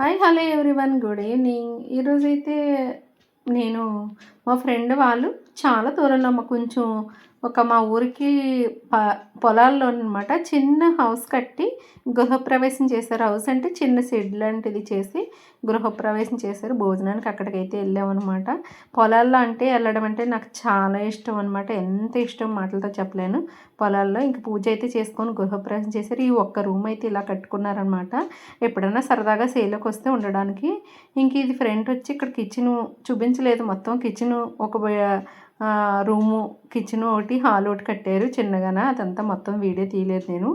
Hi hello everyone good evening. ఈరోజైతే నేను మా ఫ్రెండ్ వాళ్ళు చాలా దూరంలో మా కొంచెం ఒక మా ఊరికి ప పొలాల్లో అనమాట చిన్న హౌస్ కట్టి గృహప్రవేశం చేశారు. హౌస్ అంటే చిన్న షెడ్ లాంటిది చేసి గృహప్రవేశం చేశారు. భోజనానికి అక్కడికైతే వెళ్ళామన్నమాట పొలాల్లో అంటే వెళ్ళడం అంటే నాకు చాలా ఇష్టం అనమాట ఎంత ఇష్టం మాటలతో చెప్పలేను. పొలాల్లో ఇంక పూజ అయితే చేసుకొని గృహప్రవేశం చేశారు. ఈ ఒక్క రూమ్ అయితే ఇలా కట్టుకున్నారనమాట. ఎప్పుడైనా సరదాగా సేలోకి వస్తే ఉండడానికి. ఇంక ఇది ఫ్రంట్ వచ్చి ఇక్కడ కిచెన్ చూపించలేదు. మొత్తం కిచెన్ ఒక రూము కిచెన్ ఒకటి హాల్ ఒకటి కట్టారు చిన్నగాన. అదంతా మొత్తం వీడియో తీయలేదు నేను.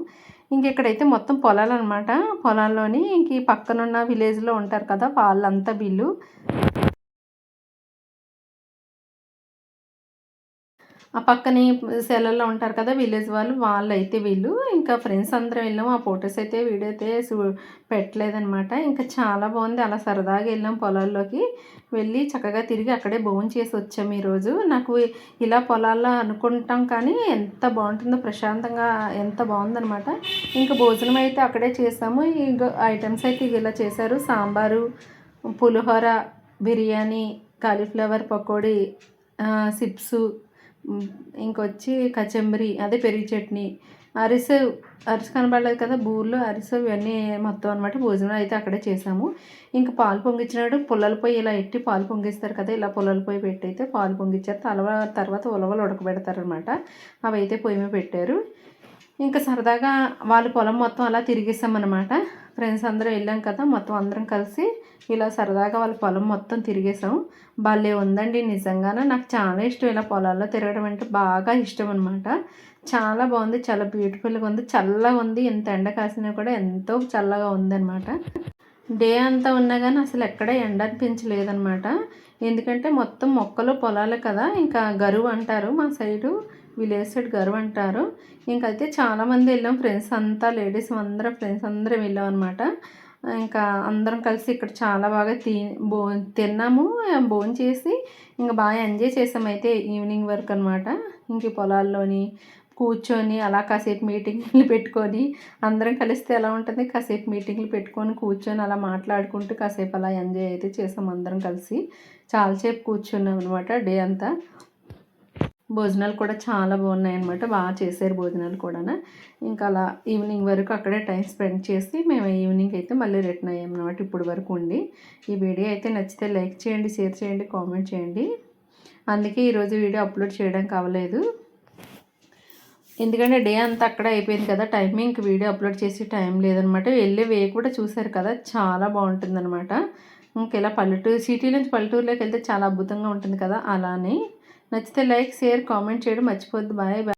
ఇంకెక్కడైతే మొత్తం పొలాలు అనమాట పొలాల్లోని ఇంక పక్కనున్న విలేజ్లో ఉంటారు కదా వాళ్ళంతా వీళ్ళు. ఆ పక్కనే సెలల్లో ఉంటారు కదా విలేజ్ వాళ్ళు వాళ్ళు అయితే వీళ్ళు ఇంకా ఫ్రెండ్స్ అందరం వెళ్ళాం. ఆ ఫొటోస్ అయితే వీడియో అయితే పెట్టలేదనమాట ఇంకా చాలా బాగుంది. అలా సరదాగా వెళ్ళాం పొలాల్లోకి. వెళ్ళి చక్కగా తిరిగి అక్కడే భోజనం చేసి వచ్చాం ఈరోజు. నాకు ఇలా పొలాల్లో అనుకుంటాం కానీ ఎంత బాగుంటుందో ప్రశాంతంగా ఎంత బాగుందనమాట ఇంకా భోజనం అయితే అక్కడే చేసాము. ఈ ఐటమ్స్ అయితే ఇలా చేశారు. సాంబారు పులిహోర బిర్యానీ కాలీఫ్లవర్ పకోడీ సిప్సు ఇంకొచ్చి కచంబరి అదే పెరుగు చట్నీ. అరిసె అరిసె కనబడలేదు కదా బూర్లు అరిసె ఇవన్నీ మొత్తం అనమాట భోజనం అయితే అక్కడే చేసాము. ఇంకా పాలు పొంగించినప్పుడు పుల్లల పొయ్యి ఇలా ఎట్టి పాలు పొంగిస్తారు కదా ఇలా పుల్లల పొయ్యి పెట్టి అయితే పాలు పొంగించారు. తలవ తర్వాత ఉలవలు ఉడకబెడతారనమాట అవి అయితే పొయ్యి మీద పెట్టారు. ఇంకా సరదాగా వాళ్ళ పొలం మొత్తం అలా తిరిగేసామన్నమాట. ఫ్రెండ్స్ అందరం వెళ్ళాం కదా మొత్తం అందరం కలిసి ఇలా సరదాగా వాళ్ళ పొలం మొత్తం తిరిగేసాం భలే ఉందండి నిజంగానే. నాకు చాలా ఇష్టం ఇలా పొలాల్లో తిరగడం అంటే బాగా ఇష్టం అనమాట చాలా బాగుంది. చాలా బ్యూటిఫుల్గా ఉంది. చల్లగా ఉంది. ఎంత ఎండ కాసినా కూడా ఎంతో చల్లగా ఉందన్నమాట. డే అంతా ఉన్నా కానీ అసలు ఎక్కడ ఎండ అనిపించలేదన్నమాట. ఎందుకంటే మొత్తం మొక్కలు పొలాలు కదా. ఇంకా గరువు అంటారు మా సైడు. విలేజ్ సైడ్ గర్వ్ అంటారు. ఇంకైతే చాలామంది వెళ్ళాం. ఫ్రెండ్స్ అంతా లేడీస్ అందరం ఫ్రెండ్స్ అందరం వెళ్ళాం అనమాట ఇంకా అందరం కలిసి ఇక్కడ చాలా బాగా తి భో తిన్నాము భోజనం చేసి ఇంకా బాగా ఎంజాయ్ చేసాం అయితే ఈవినింగ్ వరకు అనమాట ఇంక పొలాల్లోని కూర్చొని అలా కాసేపు మీటింగ్లు పెట్టుకొని అందరం కలిస్తే ఎలా ఉంటుంది? కాసేపు మీటింగ్లు పెట్టుకొని కూర్చొని అలా మాట్లాడుకుంటూ కాసేపు అలా ఎంజాయ్ అయితే చేసాం అందరం కలిసి. చాలాసేపు కూర్చున్నాం అనమాట డే అంతా. భోజనాలు కూడా చాలా బాగున్నాయి అనమాట బాగా చేశారు భోజనాలు కూడా ఇంకా అలా ఈవినింగ్ వరకు అక్కడే టైం స్పెండ్ చేసి మేము ఈవినింగ్ అయితే మళ్ళీ రిటర్న్ అయ్యాం అనమాట ఇప్పుడు వరకు ఉండి. ఈ వీడియో అయితే నచ్చితే లైక్ చేయండి షేర్ చేయండి కామెంట్ చేయండి. అందుకే ఈరోజు వీడియో అప్లోడ్ చేయడం కావలేదు. ఎందుకంటే డే అంతా అక్కడ అయిపోయింది కదా టైమింగ్ వీడియో అప్లోడ్ చేసి టైం లేదనమాట వెళ్ళే వే కూడా చూశారు కదా చాలా బాగుంటుందన్నమాట. ఇంకెలా పల్లెటూరు సిటీ నుంచి పల్లెటూరులోకి వెళ్తే చాలా అద్భుతంగా ఉంటుంది కదా అలానే. నచ్చితే లైక్ షేర్ కామెంట్ చేయడం మర్చిపోద్దు బాయ్ బాయ్.